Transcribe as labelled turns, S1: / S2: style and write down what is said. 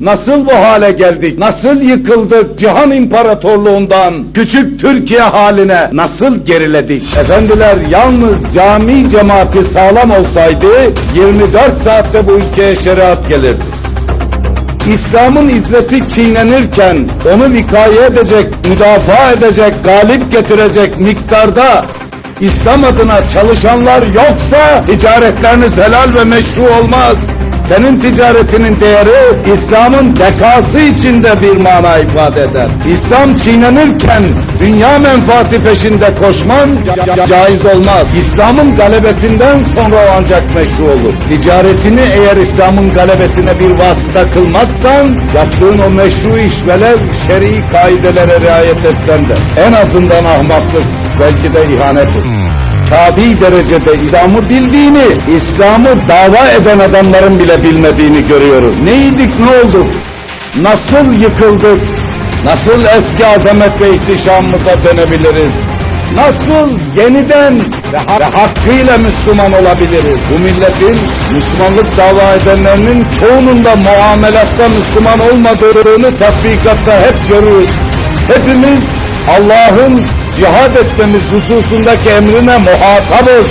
S1: Nasıl bu hale geldik? Nasıl yıkıldık cihan imparatorluğundan küçük Türkiye haline nasıl geriledik? Efendiler yalnız cami cemaati sağlam olsaydı 24 saatte bu ülkeye şeriat gelirdi. İslam'ın izzeti çiğnenirken onu vikaye edecek, müdafaa edecek, galip getirecek miktarda İslam adına çalışanlar yoksa ticaretleriniz helal ve meşru olmaz. Senin ticaretinin değeri İslam'ın bekası içinde bir mana ifade eder. İslam çiğnenirken dünya menfaati peşinde koşman ca- ca- caiz olmaz. İslam'ın galebesinden sonra o ancak meşru olur. Ticaretini eğer İslam'ın galebesine bir vasıta kılmazsan yaptığın o meşru iş velev şer'i kaidelere riayet etsen de en azından ahmaklık belki de ihanettir tabi derecede İslam'ı bildiğini, İslam'ı dava eden adamların bile bilmediğini görüyoruz. Neydik ne olduk? Nasıl yıkıldık? Nasıl eski azamet ve ihtişamımıza dönebiliriz? Nasıl yeniden ve, ha- ve hakkıyla Müslüman olabiliriz? Bu milletin Müslümanlık dava edenlerinin çoğunun da muamelatta Müslüman olmadığını tatbikatta hep görürüz. Hepimiz Allah'ın cihad etmemiz hususundaki emrine muhatabız.